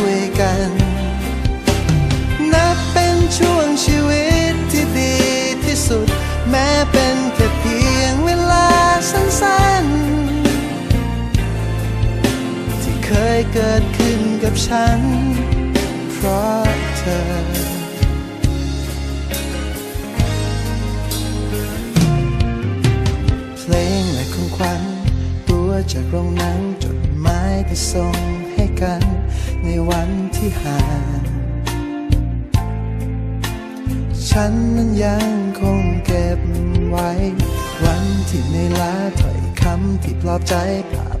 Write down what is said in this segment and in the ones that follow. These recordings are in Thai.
วย เคยเกิดขึ้นกับฉัน เพราะเธอ เพลงและของขวัญตัวจากโรงหนังจดหมายที่ส่งให้กัน ในวันที่ห่างฉันนั้นยังคงเก็บไว้ วันที่ในลาถ้อยคำที่ปลอบใจภาพ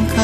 ง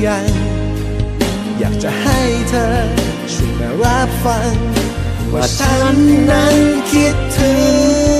รือยัง อยากจะให้เธอช่วยมารับฟัง ว่าฉันนั้นคิดถึง